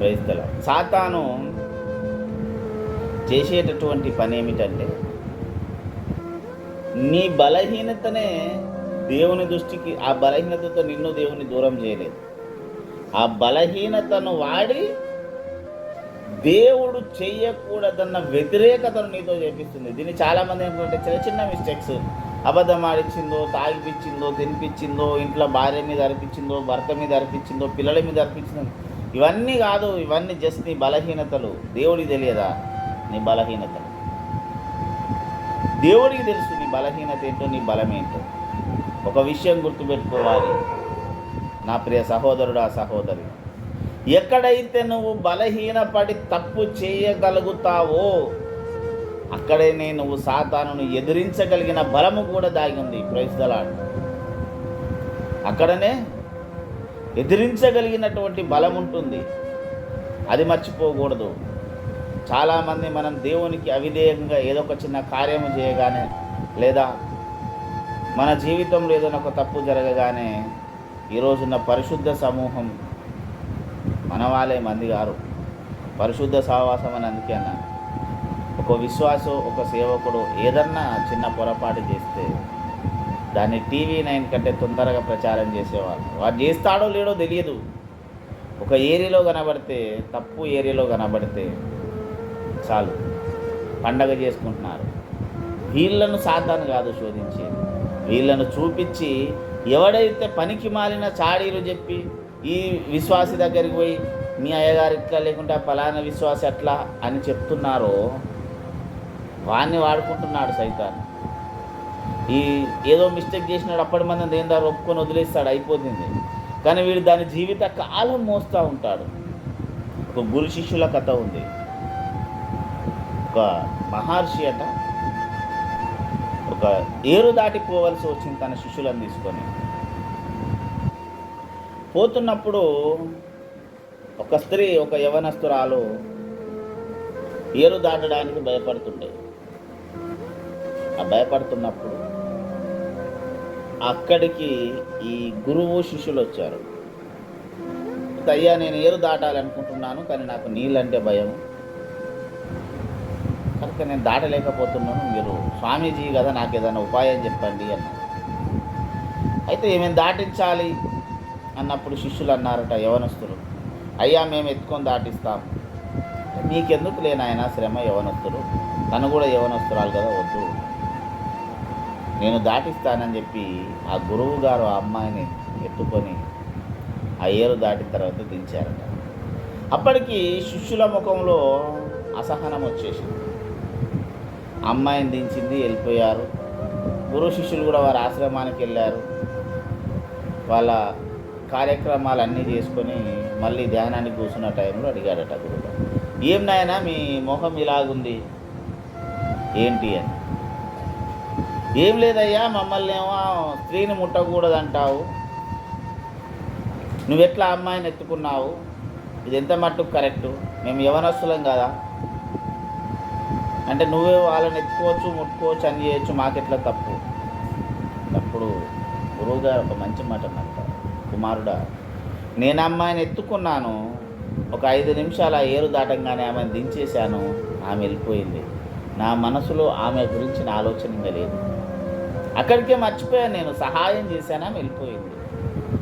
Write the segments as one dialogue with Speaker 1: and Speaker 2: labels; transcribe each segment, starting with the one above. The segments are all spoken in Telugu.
Speaker 1: క్రైస్తల. సాతాను చేసేటటువంటి పని ఏమిటంటే నీ బలహీనతనే దేవుని దృష్టికి ఆ బలహీనతతో నిన్ను దేవుని దూరం చేయలేదు. ఆ బలహీనతను వాడి దేవుడు చెయ్యకూడదన్న వ్యతిరేకతను నీతో చేపిస్తుంది. దీన్ని చాలామంది ఏంటంటే చిన్న చిన్న మిస్టేక్స్ అబద్ధం ఆడిచ్చిందో తాగిపించిందో తినిపించిందో ఇంట్లో భార్య మీద అర్పించిందో భర్త మీద అర్పించిందో పిల్లల మీద అర్పించిందో ఇవన్నీ కాదు ఇవన్నీ జస్ట్ నీ బలహీనతలు. దేవుడికి తెలియదా? నీ బలహీనతలు. దేవుడికి తెలుసు నీ బలహీనత ఏంటో నీ బలం ఏంటో. ఒక విషయం గుర్తుపెట్టుకోవాలి. నా ప్రియ సహోదరుడు ఆ సహోదరి ఎక్కడైతే నువ్వు బలహీనపడి తప్పు చేయగలుగుతావో అక్కడనే నువ్వు సాతాను ఎదిరించగలిగిన బలము కూడా దాగి ఉంది. ప్రైజ్దలాడు అక్కడనే ఎదిరించగలిగినటువంటి బలం ఉంటుంది. అది మర్చిపోకూడదు. చాలామంది మనం దేవునికి అవిధేయంగా ఏదో ఒక చిన్న కార్యము చేయగానే లేదా మన జీవితంలో ఏదైనా ఒక తప్పు జరగగానే ఈరోజున్న పరిశుద్ధ సమూహం మనవాలే మంది గారు పరిశుద్ధ సహవాసం అని అందుకే అన్నాను ఒక విశ్వాసం ఒక సేవకుడు ఏదన్నా చిన్న పొరపాటు చేస్తే దాన్ని టీవీ నైన్ కంటే తొందరగా ప్రచారం చేసేవాళ్ళు. వాడు చేస్తాడో లేడో తెలియదు. ఒక ఏరియాలో కనబడితే తప్పు ఏరియాలో కనబడితే చాలు. పండగ చేసుకుంటున్నారు. వీళ్ళను సాధారణ కాదు శోధించేది. వీళ్ళను చూపించి ఎవడైతే పనికి మాలిన చాడీలు చెప్పి ఈ విశ్వాసి దగ్గరికి పోయి మీ అయ్యగారు ఇట్లా లేకుండా ఆ ఫలానా విశ్వాసి అట్లా అని చెప్తున్నారో వాణ్ణి వాడుకుంటున్నాడు సైతాన్. ఈ ఏదో మిస్టేక్ చేసినాడు అప్పటి మంది దేని దాన్ని ఒప్పుకొని వదిలేస్తాడు అయిపోతుంది. కానీ వీడు దాని జీవిత కాలం మోస్తూ ఉంటాడు. ఒక గురు శిష్యుల కథ ఉంది. ఒక మహర్షి అట ఒక ఏరు దాటిపోవలసి వచ్చింది తన శిష్యులను తీసుకొని. పోతున్నప్పుడు ఒక స్త్రీ ఒక యవనస్తురాలు ఏరు దాటడానికి భయపడుతుండే. ఆ భయపడుతున్నప్పుడు అక్కడికి ఈ గురువు శిష్యులు వచ్చారు. అయ్యా నేను ఏరు దాటాలనుకుంటున్నాను కానీ నాకు నీళ్ళంటే భయం కనుక నేను దాటలేకపోతున్నాను మీరు స్వామీజీ కదా నాకు ఏదైనా ఉపాయం చెప్పండి అన్నారు. అయితే ఏమేమి దాటించాలి? అన్నప్పుడు శిష్యులు అన్నారట యవనస్తులు. అయ్యా మేము ఎత్తుకొని దాటిస్తాం. నీకెందుకు లేనాయన శ్రమ యవనస్తులు? తను కూడా యవనస్తురాలు కదా వద్దు. నేను దాటిస్తానని చెప్పి ఆ గురువు గారు ఆ అమ్మాయిని ఎత్తుకొని ఆ ఏరు దాటిన తర్వాత దించారట. అప్పటికి శిష్యుల ముఖంలో అసహనం వచ్చేసింది. అమ్మాయిని దించింది వెళ్ళిపోయారు. గురు శిష్యులు కూడా వారి ఆశ్రమానికి వెళ్ళారు. వాళ్ళ కార్యక్రమాలు అన్నీ చేసుకొని మళ్ళీ ధ్యానానికి కూర్చున్న టైంలో అడిగాడట గురువు ఏం నాయనా మీ మొహం ఇలాగుంది? ఏంటి అని. ఏం లేదయ్యా మమ్మల్ని ఏమో స్త్రీని ముట్టకూడదు అంటావు నువ్వెట్లా అమ్మాయిని ఎత్తుకున్నావు? ఇది ఎంత మట్టుకు కరెక్టు? మేము యవనస్తులం కదా. అంటే నువ్వే వాళ్ళని ఎత్తుకోవచ్చు ముట్టుకోవచ్చు అని చేయొచ్చు మాకెట్లా తప్పు? అప్పుడు గురువుగారు ఒక మంచి మాట అంటారు కుమారుడా నేను అమ్మాయిని ఎత్తుకున్నాను. ఒక ఐదు నిమిషాలు ఆ ఏరు దాటంగానే ఆమెను దించేశాను. ఆమె వెళ్ళిపోయింది. నా మనసులో ఆమె గురించిన ఆలోచన లేదు. అక్కడికే మర్చిపోయాను నేను సహాయం చేశానా వెళ్ళిపోయింది.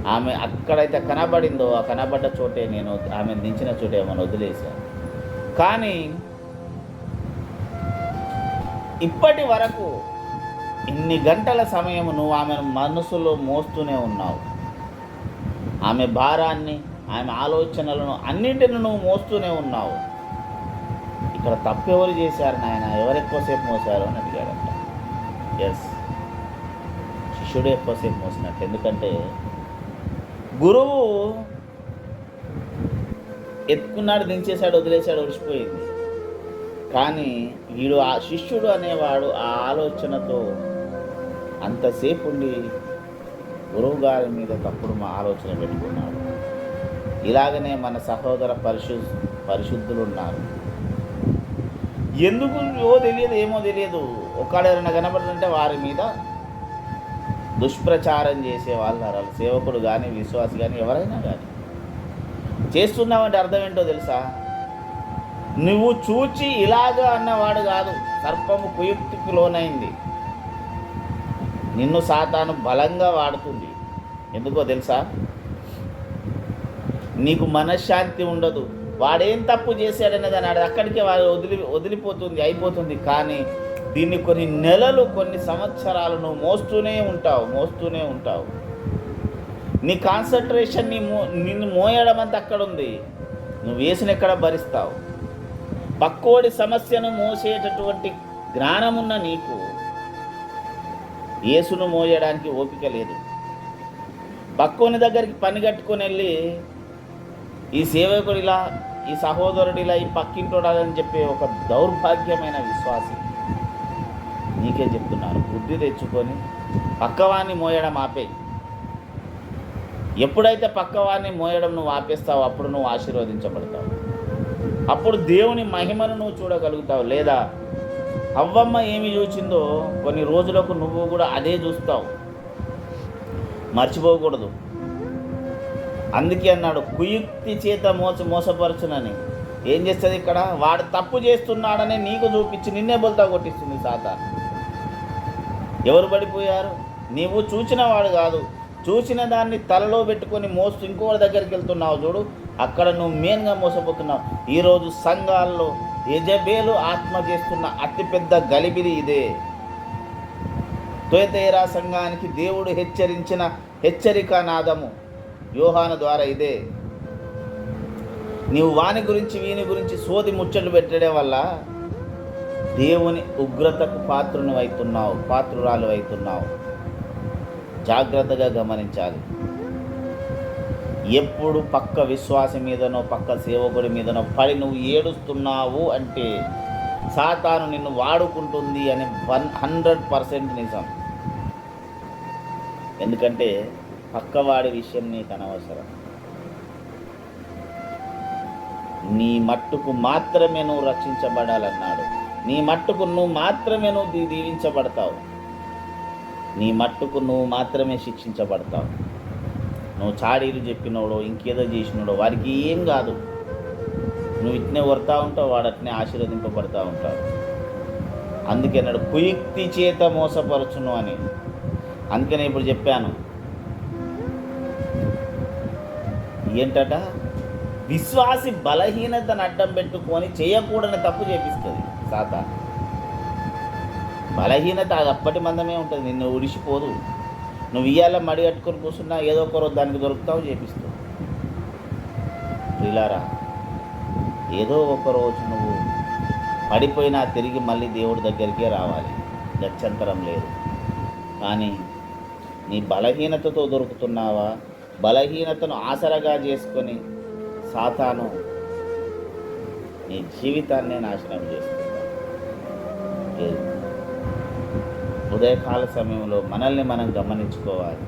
Speaker 1: ఆమె అక్కడైతే కనబడిందో ఆ కనబడ్డ చోటే నేను ఆమె దించిన చోటే ఆమెను వదిలేశాను. కానీ ఇప్పటి వరకు ఇన్ని గంటల సమయం నువ్వు ఆమెను మనసులో మోస్తూనే ఉన్నావు. ఆమె భారాన్ని ఆమె ఆలోచనలను అన్నింటిని నువ్వు మోస్తూనే ఉన్నావు. ఇక్కడ తప్పెవరు చేశారు నాయన? ఎవరు ఎక్కువసేపు మోసారు అని అడిగాడంట. ఎస్ శిష్యుడు ఎక్కువసేపు మోసినట్టు. ఎందుకంటే గురువు ఎత్తుకున్నాడు దించేశాడు వదిలేశాడు ఒడిచిపోయింది కానీ వీడు ఆ శిష్యుడు అనేవాడు ఆ ఆలోచనతో అంతసేపు ఉండి గురువు గారి మీద తప్పుడు మా ఆలోచన పెట్టుకున్నాడు. ఇలాగనే మన సహోదర పరిశు పరిశుద్ధులు ఉన్నారు ఎందుకు? ఓ తెలియదు ఏమో తెలియదు. ఒక్కడైనా కనబడుతుంటే వారి మీద దుష్ప్రచారం చేసే వాళ్ళు వాళ్ళు సేవకుడు కానీ విశ్వాసి కానీ ఎవరైనా కానీ చేస్తున్నావంటే అర్థం ఏంటో తెలుసా? నువ్వు చూచి ఇలాగా అన్నవాడు కాదు. సర్పము కుయుక్తికి లోనైంది. నిన్ను సాతాను బలంగా వాడుతుంది. ఎందుకో తెలుసా? నీకు మనశ్శాంతి ఉండదు. వాడేం తప్పు చేశాడనే దాని ఆడ అక్కడికే వాడు వదిలి వదిలిపోతుంది అయిపోతుంది. కానీ దీన్ని కొన్ని నెలలు కొన్ని సంవత్సరాలు నువ్వు మోస్తూనే ఉంటావు మోస్తూనే ఉంటావు. నీ కాన్సన్ట్రేషన్ నీ మో నిన్ను మోయడం అంత అక్కడ ఉంది నువ్వు వేసిన ఎక్కడ భరిస్తావు? పక్కోడి సమస్యను మోసేటటువంటి జ్ఞానమున్న నీకు యేసును మోయడానికి ఓపిక లేదు. పక్కోని దగ్గరికి పని కట్టుకొని వెళ్ళి ఈ సేవకుడిలా ఈ సహోదరుడిలా ఈ పక్కింటోడాలని చెప్పే ఒక దౌర్భాగ్యమైన విశ్వాసం నీకే చెప్తున్నాను బుద్ధి తెచ్చుకొని పక్కవాన్ని మోయడం ఆపేయి ఎప్పుడైతే పక్కవాన్ని మోయడం నువ్వు ఆపేస్తావు అప్పుడు నువ్వు ఆశీర్వదించబడతావు. అప్పుడు దేవుని మహిమను నువ్వు చూడగలుగుతావు. లేదా అవ్వమ్మ ఏమి చూచిందో కొన్ని రోజులకు నువ్వు కూడా అదే చూస్తావు. మర్చిపోకూడదు. అందుకే అన్నాడు కుయుక్తి చేత మోస మోసపరచునని. ఏం చేస్తుంది ఇక్కడ? వాడు తప్పు చేస్తున్నాడని నీకు చూపించి నిన్నే బొల్తా కొట్టిస్తుంది సాతాను. ఎవరు పడిపోయారు? నీవు చూచినవాడు కాదు. చూసిన దాన్ని తలలో పెట్టుకొని మోస్తూ ఇంకోటి దగ్గరికి వెళ్తున్నావు చూడు. అక్కడ నువ్వు మెయిన్గా మోసపోతున్నావు. ఈరోజు సంఘాల్లో యజబేలు ఆత్మ చేస్తున్న అతిపెద్ద గలిబిలి ఇదే. తొయతేరా సంఘానికి దేవుడు హెచ్చరించిన హెచ్చరిక నాదము. యోహాను ద్వారా ఇదే. నీవు వాని గురించి వీని గురించి సోది ముచ్చట్లు పెట్టడం వల్ల దేవుని ఉగ్రతకు పాత్రుని అవుతున్నావు పాత్రురాలు అవుతున్నావు జాగ్రత్తగా గమనించాలి. ఎప్పుడు పక్క విశ్వాసం మీదనో పక్క సేవకుడి మీదనో పడి నువ్వు ఏడుస్తున్నావు అంటే సాతాను నిన్ను వాడుకుంటుంది అని వన్ హండ్రెడ్ పర్సెంట్ నిజం. ఎందుకంటే పక్కవాడి విషయం నీకు అనవసరం. నీ మట్టుకు మాత్రమే నువ్వు రక్షించబడాలన్నాడు. నీ మట్టుకు నువ్వు మాత్రమే నువ్వు దీ- దీవించబడతావు. నీ మట్టుకు నువ్వు మాత్రమే శిక్షించబడతావు. నువ్వు చాడీలు చెప్పినోడో ఇంకేదో చేసినోడో వారికి ఏం కాదు. నువ్వు ఇట్నే వడతా ఉంటావు వాడు అట్నే ఆశీర్వదింపబడతా ఉంటావు అందుకే నాడు కుయుక్తి చేత మోసపరచును అని. అందుకనే ఇప్పుడు చెప్పాను. ఏంటట? విశ్వాసి బలహీనతను అడ్డం పెట్టుకొని చేయకూడని తప్పు చేపిస్తుంది. తాత. బలహీనత అది అప్పటి మందమే ఉంటుంది నిన్ను ఉడిసిపోదు నువ్వు ఇయ్యాల మడి కట్టుకొని కూర్చున్నా ఏదో ఒక రోజు దానికి దొరుకుతావు చేపిస్తావు ప్రిలారా ఏదో ఒక రోజు నువ్వు పడిపోయినా తిరిగి మళ్ళీ దేవుడి దగ్గరికే రావాలి. గత్యంతరం లేదు. కానీ నీ బలహీనతతో దొరుకుతున్నావా? బలహీనతను ఆసరగా చేసుకొని సాతాను నీ జీవితాన్నే నాశనం చేస్తుంది. లేదు ఉదయకాల సమయంలో మనల్ని మనం గమనించుకోవాలి.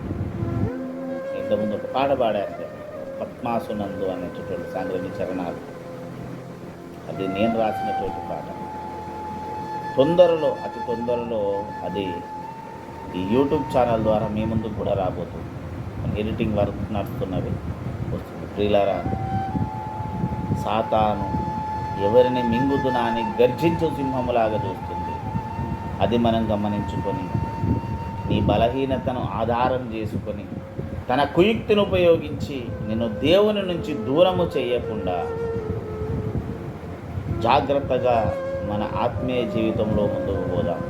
Speaker 1: ఇంతకుముందు ఒక పాట పాడాను పద్మాసునందు అనేటటువంటి సాంగ్లోని చరణాలు. అది నేను రాసినటువంటి పాట. తొందరలో అతి తొందరలో అది ఈ యూట్యూబ్ ఛానల్ ద్వారా మీ ముందు కూడా రాబోతుంది. ఎడిటింగ్ వర్క్ నడుస్తున్నవి వస్తుంది. ప్రియులారా సాతాను ఎవరిని మింగుతున్నా అని గర్జించు సింహములాగా చూస్తుంది. అది మనం గమనించుకొని నీ బలహీనతను ఆధారం చేసుకొని తన కుయుక్తిని ఉపయోగించి నిన్ను దేవుని నుంచి దూరము చేయకుండా జాగ్రత్తగా మన ఆత్మీయ జీవితంలో ముందుకు పోదాం.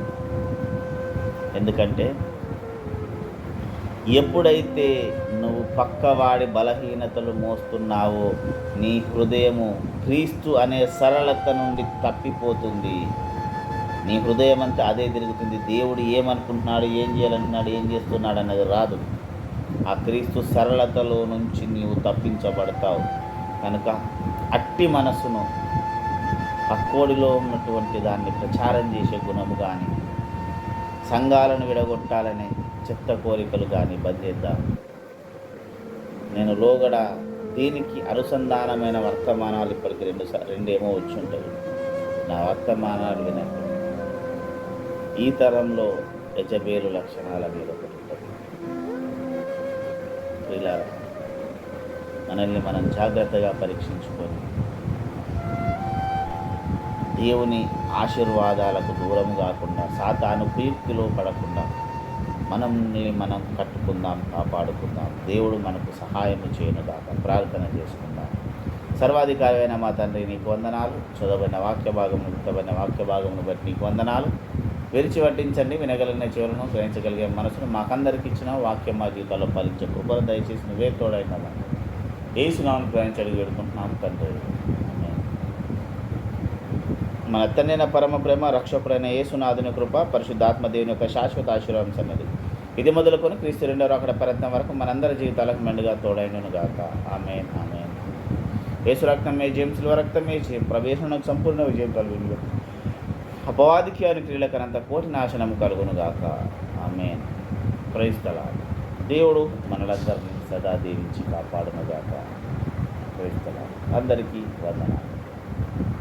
Speaker 1: ఎందుకంటే ఎప్పుడైతే నువ్వు పక్కవాడి బలహీనతలు మోస్తున్నావో నీ హృదయము క్రీస్తు అనే సరళత నుండి తప్పిపోతుంది. నీ హృదయం అంతా అదే తిరుగుతుంది. దేవుడు ఏమనుకుంటున్నాడు ఏం చేయాలనుకున్నాడు ఏం చేస్తున్నాడు అన్నది రాదు. ఆ క్రీస్తు సరళతలో నుంచి నీవు తప్పించబడతావు. కనుక అట్టి మనసును పక్కోడిలో ఉన్నటువంటి దాన్ని ప్రచారం చేసే గుణము కానీ సంఘాలను విడగొట్టాలనే చెత్త కోరికలు కానీ బంద్ నేను లోగడ దీనికి అనుసంధానమైన వర్తమానాలు ఇప్పటికి రెండు రెండేమో వచ్చి ఉంటాయి. నా వర్తమానాలు వినండి. ఈ తరంలో యజబేలు లక్షణాల మీద ఒకటి ఉంటుంది మనల్ని మనం జాగ్రత్తగా పరీక్షించుకొని దేవుని ఆశీర్వాదాలకు దూరం కాకుండా సాతాను ప్రీతిలో పడకుండా మనల్ని మనం కట్టుకుందాం కాపాడుకుందాం. దేవుడు మనకు సహాయం చేయను ప్రార్థన చేసుకుందాం. సర్వాధికారి అయిన మా తండ్రి నీకు వందనాలు. చదవబడిన వాక్య భాగమును విత్తబడిన వాక్య భాగమును బట్టి నీకు వందనాలు. విరిచి వడ్డించండి వినగలిగిన చివరను గ్రహించగలిగే మనసును మాకందరికి ఇచ్చిన వాక్యం మా జీవితాల్లో ఫలించే కృపను దయచేసి నువ్వే తోడైన ఏసునామని గ్రహించడికి వేడుకుంటున్నాం తండ్రి. మన అత్తనైన పరమ ప్రేమ రక్షకుడైన ఏసునాథుని కృప పరిశుద్ధాత్మ దేవుని యొక్క శాశ్వత ఆశీర్వాదం సన్నది. ఇది మొదలుకొని క్రీస్తు రెండో అక్కడ ప్రయత్నం వరకు మనందరి జీవితాలకు మెండుగా తోడైనను గాక. ఆమె ఆమె యేసు రక్తమే జేమ్స్ రక్తమే జయం ప్రవేశనకు సంపూర్ణ విజయం కలిగింది అపవాదికి అని క్రియలకనంత కోటి నాశనం కలుగునుగాక. ఆమె క్రైస్తలా దేవుడు మనలందరినీ సదా దీవించి కాపాడునుగాక. క్రైస్తలా అందరికీ వందనాలు.